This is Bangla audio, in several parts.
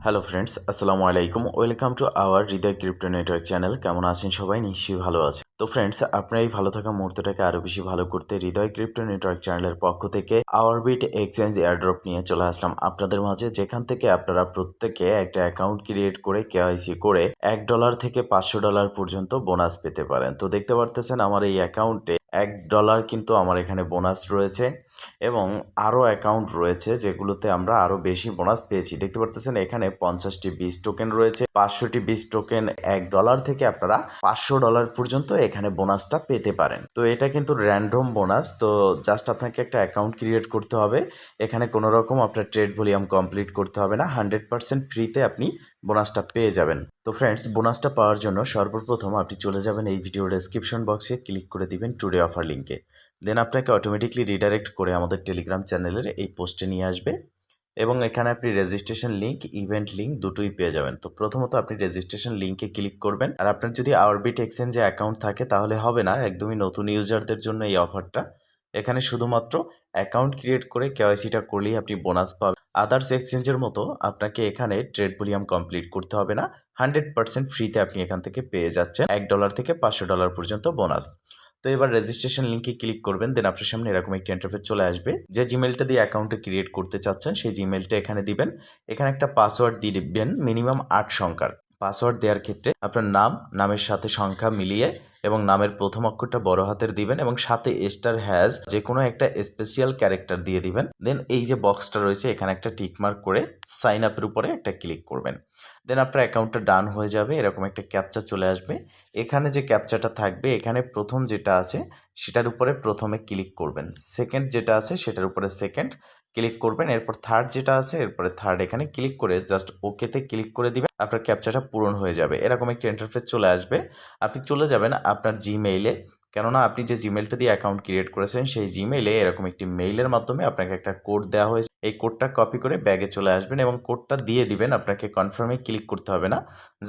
হ্যালো ফ্রেন্ডস আসসালামু আলাইকুম welcome to our Hridoy crypto network channel কেমন আছেন সবাই? নিশ্চয়ই ভালো আছে তো ফ্রেন্ডস আপনার এই ভালো থাকা মুহূর্তটাকে আরও বেশি ভালো করতে হৃদয় ক্রিপ্টো নেটওয়ার্ক চ্যানেলের পক্ষ থেকে আওয়ারবিট এক্সচেঞ্জ এয়ারড্রপ নিয়ে চলে আসলাম। আপনাদের মাঝে যেখান থেকে আপনারা প্রত্যেকে একটা অ্যাকাউন্ট ক্রিয়েট করে কেওয়াইসি করে এক ডলার থেকে পাঁচশো ডলার পর্যন্ত বোনাস পেতে পারেন। তো দেখতে পারতেছেন আমার এই অ্যাকাউন্টে এক ডলার কিন্তু আমার এখানে বোনাস রয়েছে এবং আরও অ্যাকাউন্ট রয়েছে যেগুলোতে আমরা আরও বেশি বোনাস পেয়েছি। দেখতে পারতেছেন এখানে পঞ্চাশটি বিশ টোকেন রয়েছে, পাঁচশোটি বিশ টোকেন এক ডলার থেকে আপনারা পাঁচশো ডলার পর্যন্ত এখানে বোনাসটা পেতে পারেন। তো এটা কিন্তু র্যান্ডম বোনাস তো জাস্ট আপনাকে একটা অ্যাকাউন্ট ক্রিয়েট করতে হবে। এখানে কোনো রকম আপনার ট্রেড ভলিউম কমপ্লিট করতে হবে না হান্ড্রেড পার্সেন্ট ফ্রিতে আপনি বোনাসটা পেয়ে যাবেন। তো ফ্রেন্ডস বোনাসটা পাওয়ার জন্য সর্বপ্রথম আপনি চলে যাবেন এই ভিডিওর ডেসক্রিপশন বক্সে ক্লিক করে দিবেন টুডে অফার লিঙ্কে দেন আপনাকে অটোমেটিকলি রিডাইরেক্ট করে আমাদের টেলিগ্রাম চ্যানেলের এই পোস্টে নিয়ে আসবে। এবং এখানে আপনি রেজিস্ট্রেশন লিঙ্ক ইভেন্ট লিঙ্ক দুটোই পেয়ে যাবেন। তো প্রথমত আপনি রেজিস্ট্রেশন লিঙ্কে ক্লিক করবেন। আর আপনার যদি আওয়ারবিট এক্সচেঞ্জে অ্যাকাউন্ট থাকে, তাহলে হবে না, একদমই নতুন ইউজারদের জন্য এই অফারটা এখানে শুধুমাত্র অ্যাকাউন্ট ক্রিয়েট করে কেওয়াইসিটা করলেই আপনি বোনাস পাবেন। আদার্স এক্সচেঞ্জের মতো আপনাকে এখানে ট্রেড ভলিউম কমপ্লিট করতে হবে না। হান্ড্রেড পার্সেন্ট ফ্রিতে আপনি এখান থেকে পেয়ে যাচ্ছেন। এক ডলার থেকে পাঁচশো ডলার পর্যন্ত বোনাস তো এবার রেজিস্ট্রেশন লিঙ্কে ক্লিক করবেন দেন আপনার সামনে এরকম একটি ইন্টারফেস চলে আসবে, যে জিমেলটা দিয়ে অ্যাকাউন্টে ক্রিয়েট করতে চাচ্ছেন, সেই জিমেলটা এখানে দিবেন। এখানে একটা পাসওয়ার্ড দিয়ে দিবেন মিনিমাম আট সংখ্যার। পাসওয়ার্ড দেওয়ার ক্ষেত্রে আপনার নাম, নামের সাথে সংখ্যা মিলিয়ে এবং নামের প্রথম অক্ষরটা বড় হাতের দিবেন এবং সাথে স্টার হ্যাজ যে কোনো একটা স্পেশিয়াল ক্যারেক্টার দিয়ে দিবেন। দেন এই যে বক্সটা রয়েছে, এখানে একটা টিকমার্ক করে সাইন আপের উপরে একটা ক্লিক করবেন। দেন আপনার অ্যাকাউন্টটা ডান হয়ে যাবে, এরকম একটা ক্যাপচা চলে আসবে। এখানে যে ক্যাপচাটা থাকবে, এখানে প্রথম যেটা আছে, সেটার উপরে প্রথমে ক্লিক করবেন। সেকেন্ড যেটা আছে, সেটার উপরে সেকেন্ড ক্লিক করবেন। এরপর থার্ড যেটা আছে, এরপরে থার্ড এখানে ক্লিক করে জাস্ট ওকেতে ক্লিক করে দিবেন, আপনার ক্যাপচাটা পূরণ হয়ে যাবে। এরকম একটি ইন্টারফেস চলে আসবে। আপনি চলে যাবেন আপনার জিমেইলে কেননা আপনি যে জিমেলটা দিয়ে অ্যাকাউন্ট ক্রিয়েট করেছেন, সেই জিমেলে এরকম একটি মেইলের মাধ্যমে আপনাকে একটা কোড দেওয়া হয়েছে। এই কোডটা কপি করে ব্যাগে চলে আসবেন এবং কোডটা দিয়ে দিবেন, আপনাকে কনফার্মে ক্লিক করতে হবে না।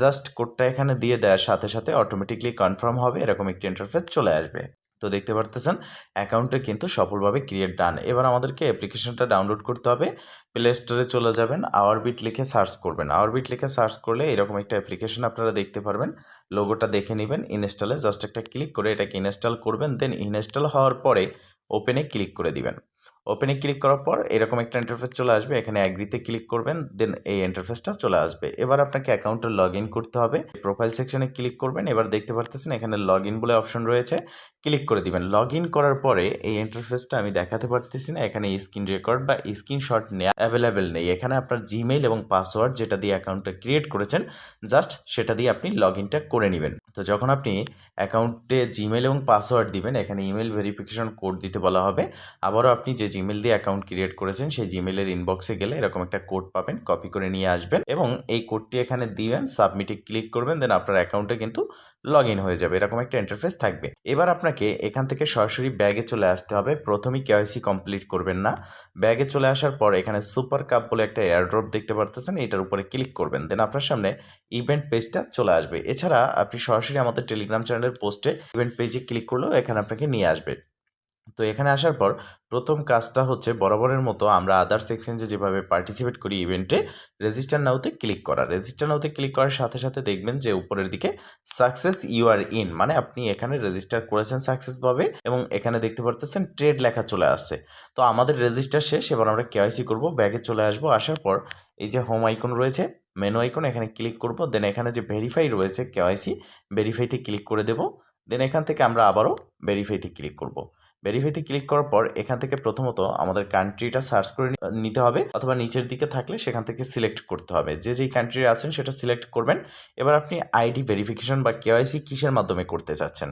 জাস্ট কোডটা এখানে দিয়ে দেওয়ার সাথে সাথে অটোমেটিকলি কনফার্ম হবে, এরকম একটি ইন্টারফেস চলে আসবে। তো দেখতে পারতেছেন অ্যাকাউন্টটা কিন্তু সফলভাবে ক্রিয়েট ডান এবার আমাদেরকে অ্যাপ্লিকেশনটা ডাউনলোড করতে হবে। প্লে স্টোরে চলে যাবেন আওয়ার বিট লিখে সার্চ করবেন। আওয়ার বিট লিখে সার্চ করলে এরকম একটা অ্যাপ্লিকেশন আপনারা দেখতে পারবেন। লোগোটা দেখে নেবেন ইনস্টলে জাস্ট একটা ক্লিক করে এটাকে ইনস্টল করবেন দেন ইনস্টল হওয়ার পরে ওপেনে ক্লিক করে দিবেন। ওপেনে ক্লিক করার পর এরকম একটা ইন্টারফেস চলে আসবে, এখানে অ্যাগ্রিতে ক্লিক করবেন দেন এই ইন্টারফেসটা চলে আসবে। এবার আপনাকে অ্যাকাউন্টে লগ করতে হবে। প্রোফাইল সেকশনে ক্লিক করবেন, এবার দেখতে পারতেছেন এখানে লগ বলে অপশন রয়েছে। ক্লিক করে দিবেন। লগ ইন করার পরে এই ইন্টারফেসটা আমি দেখাতে পারতেছি না। এখানে স্ক্রিন রেকর্ড বা স্ক্রিনশট নেওয়া অ্যাভেলেবেল নেই। এখানে আপনার জিমেইল এবং পাসওয়ার্ড যেটা দিয়ে অ্যাকাউন্টটা ক্রিয়েট করেছেন জাস্ট সেটা দিয়ে আপনি লগ ইনটা করে নেবেন। তো যখন আপনি অ্যাকাউন্টে জিমেল এবং পাসওয়ার্ড দিবেন, এখানে ইমেল ভেরিফিকেশন কোড দিতে বলা হবে। আবারও আপনি যে জিমেল দিয়ে অ্যাকাউন্ট ক্রিয়েট করেছেন, সেই জিমেলের ইনবক্সে গেলে এরকম একটা কোড পাবেন কপি করে নিয়ে আসবেন এবং এই কোডটি এখানে দিবেন সাবমিটে ক্লিক করবেন দেন আপনার অ্যাকাউন্টে কিন্তু লগ ইন হয়ে যাবে। এরকম একটা ইন্টারফেস থাকবে। এবার আপনাকে এখান থেকে সরাসরি ব্যাগে চলে আসতে হবে। প্রথমেই কেওয়াইসি কমপ্লিট করবেন না। ব্যাগে চলে আসার পর এখানে সুপার কাপ বলে একটা এয়ারড্রপ দেখতে পারতেছেন, এটার উপরে ক্লিক করবেন। দেন আপনার সামনে ইভেন্ট পেজটা চলে আসবে। এছাড়া আপনি সরাসরি আমাদের টেলিগ্রাম চ্যানেলের পোস্টে ইভেন্ট পেজে ক্লিক করলেও এখানে আপনাকে নিয়ে আসবে। তো এখানে আসার পর প্রথম কাজটা হচ্ছে বরাবরের মতো আমরা আদার্স এক্সচেঞ্জে যেভাবে পার্টিসিপেট করি ইভেন্টে রেজিস্টার নাওতে ক্লিক করা। রেজিস্টার নাওতে ক্লিক করার সাথে সাথে দেখবেন যে উপরের দিকে সাকসেস ইউ আর ইন মানে আপনি এখানে রেজিস্টার করেছেন সাকসেসভাবে এবং এখানে দেখতে পারতেছেন ট্রেড লেখা চলে আসছে। তো আমাদের রেজিস্টার শেষ, এবার আমরা কেওয়াইসি করব ব্যাগে চলে আসব, আসার পর এই যে হোম আইকন রয়েছে মেনু আইকন এখানে ক্লিক করব দেন এখানে যে ভেরিফাই রয়েছে কেওয়াইসি ভেরিফাইতে ক্লিক করে দেব দেন এখান থেকে আমরা আবারও ভেরিফাইতে ক্লিক করব। ভেরিফাইতে ক্লিক করার পর এখান থেকে প্রথমত আমাদের কান্ট্রিটা সার্চ করে নিতে হবে অথবা নিচের দিকে থাকলে সেখান থেকে সিলেক্ট করতে হবে। যে যেই কান্ট্রি আছেন সেটা সিলেক্ট করবেন। এবার আপনি আইডি ভেরিফিকেশন বা কেওয়াইসি কিসের মাধ্যমে করতে চাচ্ছেন?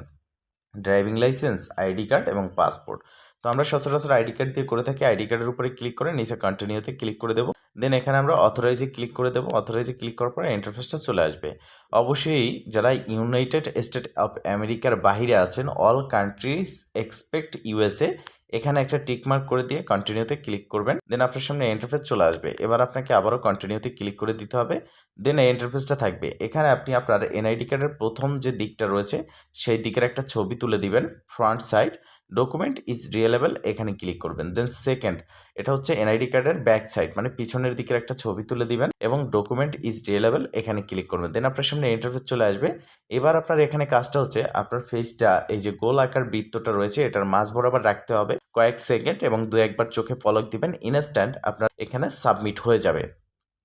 ড্রাইভিং লাইসেন্স আইডি কার্ড এবং পাসপোর্ট তো আমরা সচরাচর আইডি কার্ড দিয়ে করে থাকি। আইডি কার্ডের উপরে ক্লিক করে নিচে কন্টিনিউতে ক্লিক করে দেবো। দেন এখানে আমরা অথরাইজে ক্লিক করে দেবো। অথরাইজে ক্লিক করার পরে ইন্টারফেসটা চলে আসবে। অবশ্যই যারা ইউনাইটেড স্টেট অফ আমেরিকার বাহিরে আছেন অল কান্ট্রিজ এক্সপেক্ট ইউএসএ এখানে একটা টিকমার্ক করে দিয়ে কন্টিনিউতে ক্লিক করবেন। দেন আপনার সামনে ইন্টারফেস চলে আসবে। এবার আপনাকে আবারও কন্টিনিউতে ক্লিক করে দিতে হবে। দেন এই ইন্টারফেসটা থাকবে। এখানে আপনি আপনার এনআইডি কার্ডের প্রথম যে দিকটা রয়েছে, সেই দিকের একটা ছবি তুলে দিবেন front side document is reliable এখানে ক্লিক করবেন। দেন সেকেন্ড এটা হচ্ছে এনআইডি কার্ডের ব্যাক সাইড মানে পিছনের দিকের একটা ছবি তুলে দিবেন এবং ডকুমেন্ট ইজ রিয়েলেবল এখানে ক্লিক করবেন। দেন আপনার সামনে ইন্টারফেস চলে আসবে। এবার আপনার এখানে কাজটা হচ্ছে, আপনার ফেসটা এই যে গোল আকার বৃত্তটা রয়েছে, এটার মাঝ বরাবর রাখতে হবে। কয়েক সেকেন্ড এবং দু একবার চোখে পলক দিবেন। ইনস্ট্যান্ট আপনার এখানে সাবমিট হয়ে যাবে।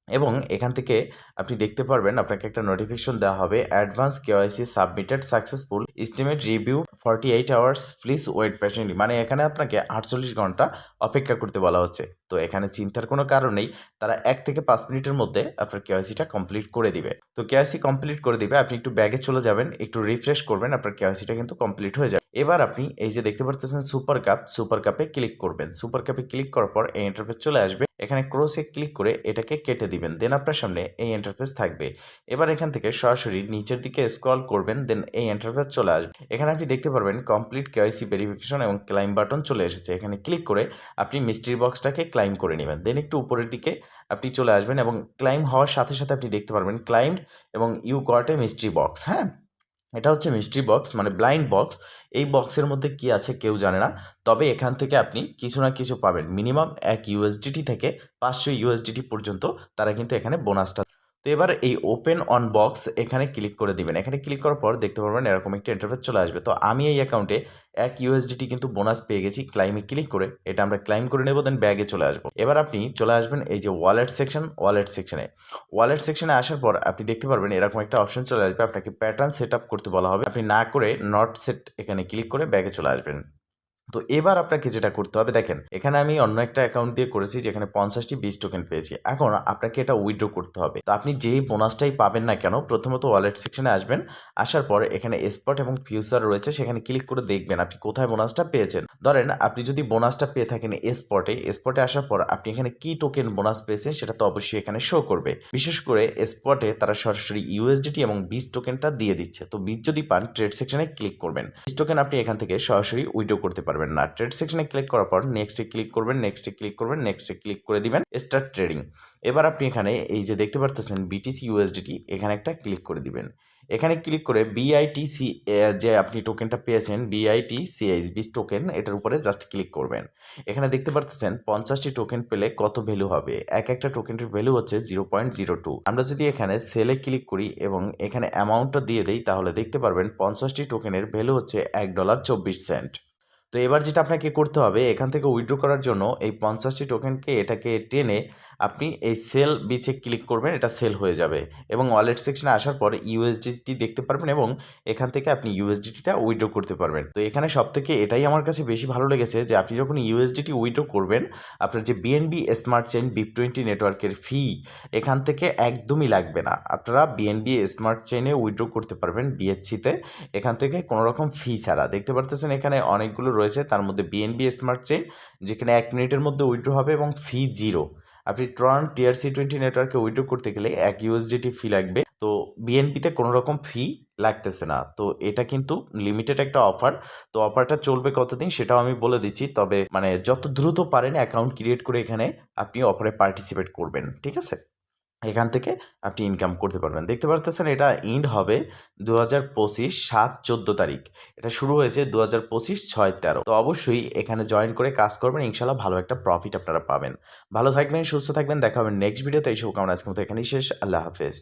এবং এখান থেকে আপনি দেখতে পারবেন আপনাকে একটা নোটিফিকেশন দেওয়া হবে advance KYC submitted successful estimate review forty eight hours please wait patiently মানে এখানে আপনাকে আটচল্লিশ ঘণ্টা অপেক্ষা করতে বলা হচ্ছে। তো এখানে চিন্তার কোনো কারণ নেই, তারা এক থেকে পাঁচ মিনিটের মধ্যে আপনার কেওয়াইসিটা কমপ্লিট করে দিবে। তো কেওয়াইসি কমপ্লিট করে দিবে, আপনি একটু ব্যাগে চলে যাবেন, একটু রিফ্রেশ করবেন, আপনার কেওয়াইসিটা কিন্তু কমপ্লিট হয়ে যাবে। এবার আপনি এই যে দেখতে পারতেছেন সুপার কাপ সুপার কাপে ক্লিক করবেন। সুপার কাপে ক্লিক করার পর এই ইন্টারফেস চলে আসবে। এখানে ক্রোসে ক্লিক করে এটাকে কেটে দিবেন, দেন আপনার সামনে এই ইন্টারফেস থাকবে। এবার এখান থেকে সরাসরি নিচের দিকে স্ক্রল করবেন, দেন এই ইন্টারফেস চলে আসবে। এখানে আপনি দেখতে পারবেন কমপ্লিট কেওয়াইসি ভেরিফিকেশন এবং ক্লাইম বাটন চলে এসেছে। এখানে ক্লিক করে আপনি মিস্ট্রি বক্সটাকে ক্লাইম করে নেবেন, দেন একটু উপরের দিকে আপনি চলে আসবেন এবং ক্লাইম হওয়ার সাথে সাথে আপনি দেখতে পারবেন ক্লাইমড এবং you got a mystery box হ্যাঁ? এটা হচ্ছে মিস্ট্রি বক্স মানে ব্লাইন্ড বক্স এই বক্সের মধ্যে কি আছে কেউ জানে না। তবে এখান থেকে আপনি কিছু না কিছু পাবেন। মিনিমাম এক ইউএসডিটি থেকে পাঁচশো ইউএসডিটি পর্যন্ত তারা কিন্তু এখানে বোনাসটা তো এবার এই ওপেন অন বক্স এখানে ক্লিক করে দিবেন। এখানে ক্লিক করার পর দেখতে পারবেন এরকম একটি ইন্টারফেস চলে আসবে। তো আমি এই অ্যাকাউন্টে এক ইউএসডিটি কিন্তু বোনাস পেয়ে গেছি। ক্লাইমে ক্লিক করে এটা আমরা ক্লাইম করে নেব দেন ব্যাগে চলে আসব। এবার আপনি চলে আসবেন এই যে ওয়ালেট সেকশন ওয়ালেট সেকশনে ওয়ালেট সেকশনে আসার পর আপনি দেখতে পারবেন এরকম একটা অপশন চলে আসবে। আপনাকে প্যাটার্ন সেট করতে বলা হবে। আপনি না করে নট সেট এখানে ক্লিক করে ব্যাগে চলে আসবেন। তো এবার আপনাকে যেটা করতে হবে, দেখেন, এখানে আমি অন্য একটা অ্যাকাউন্ট দিয়ে করেছি যেখানে পঞ্চাশটি বিশ টোকেন পেয়েছি। এখন আপনাকে এটা উইড্রো করতে হবে। তো আপনি যেই বোনাসটাই পাবেন না কেন, প্রথমত ওয়ালেট সেকশনে আসবেন, আসার পর এখানে স্পট এবং ফিউচার রয়েছে, সেখানে ক্লিক করে দেখবেন আপনি কোথায় বোনাসটা পেয়েছেন। ধরেন, আপনি যদি বোনাসটা পেয়ে থাকেন স্পটে স্পটে আসার পর আপনি এখানে কি টোকেন বোনাস পেয়েছেন, সেটা তো অবশ্যই এখানে শো করবে। বিশেষ করে স্পটে তারা সরাসরি ইউএসডিটি এবং বিশ টোকেনটা দিয়ে দিচ্ছে। তো বিশ যদি পান ট্রেড সেকশনে ক্লিক করবেন। বিশ টোকেন আপনি এখান থেকে সরাসরি উইড্রো করতে পারবেন না। ট্রেড সেকশনে ক্লিক করার পর নেক্সটে ক্লিক করবেন নেক্সটে ক্লিক করবেন নেক্সটে ক্লিক করে দিবেন স্টার্ট ট্রেডিং এবার আপনি এখানে এই যে দেখতে পারতেছেন বিটিসি ইউএসডিটি এখানে একটা ক্লিক করে দিবেন। এখানে ক্লিক করে বিআইটিসি যে আপনি টোকেনটা পেয়েছেন বিআইটি সিএইচ বিস টোকেন এটার উপরে জাস্ট ক্লিক করবেন। এখানে দেখতে পারতেছেন পঞ্চাশটি টোকেন পেলে কত ভ্যালু হবে? এক একটা টোকেনের ভ্যালু হচ্ছে জিরো পয়েন্ট জিরো টু আমরা যদি এখানে সেলে ক্লিক করি এবং এখানে অ্যামাউন্টটা দিয়ে দিই, তাহলে দেখতে পারবেন পঞ্চাশটি টোকেনের ভ্যালু হচ্ছে এক ডলার চব্বিশ সেন্ট তো এবার যেটা আপনাকে করতে হবে, এখান থেকে উইড্রো করার জন্য এই পঞ্চাশটি টোকেনকে এটাকে টেনে আপনি এই সেল বিচে ক্লিক করবেন, এটা সেল হয়ে যাবে এবং ওয়ালেট সেকশনে আসার পর ইউএসডিটি দেখতে পারবেন এবং এখান থেকে আপনি ইউএসডিটিটা উইড্রো করতে পারবেন। তো এখানে সব থেকে এটাই আমার কাছে বেশি ভালো লেগেছে যে আপনি যখন ইউএসডিটি উইড্রো করবেন, আপনার যে BNB smart chain BEP twenty নেটওয়ার্কের ফি এখান থেকে একদমই লাগবে না। আপনারা বিএনবি স্মার্ট চেনে উইড্রো করতে পারবেন বিএসসিতে এখান থেকে কোনো রকম ফি ছাড়া। দেখতে পারতেছেন এখানে অনেকগুলো রয়েছে, তার মধ্যে বিএনবি স্মার্ট চেন যেখানে এক মিনিটের মধ্যে উইথড্র হবে এবং ফি জিরো আপনি ট্রন টিআরসি টোয়েন্টি নেটওয়ার্কে উইথড্র করতে গেলে এক ইউএসডিটি ফি লাগবে। তো বিএনপিতে কোনো রকম ফি লাগতেছে না। তো এটা কিন্তু লিমিটেড একটা অফার তো অফারটা চলবে কতদিন সেটাও আমি বলে দিচ্ছি। তবে মানে যত দ্রুত পারেন অ্যাকাউন্ট ক্রিয়েট করে এখানে আপনি অফারে পার্টিসিপেট করবেন। ঠিক আছে? এখান থেকে আপনি ইনকাম করতে পারবেন। দেখতে পারতেছেন এটা ইন্ড হবে দু হাজার পঁচিশ সাত চোদ্দ তারিখ। এটা শুরু হয়েছে দু হাজার পঁচিশ ছয় তেরো। তো অবশ্যই এখানে জয়েন করে কাজ করবেন, ইনশাল্লাহ ভালো একটা প্রফিট আপনারা পাবেন। ভালো থাকবেন, সুস্থ থাকবেন, দেখা হবে নেক্সট ভিডিওতে এই শুভকামনা আজকে মতো এখানেই শেষ। আল্লাহ হাফেজ।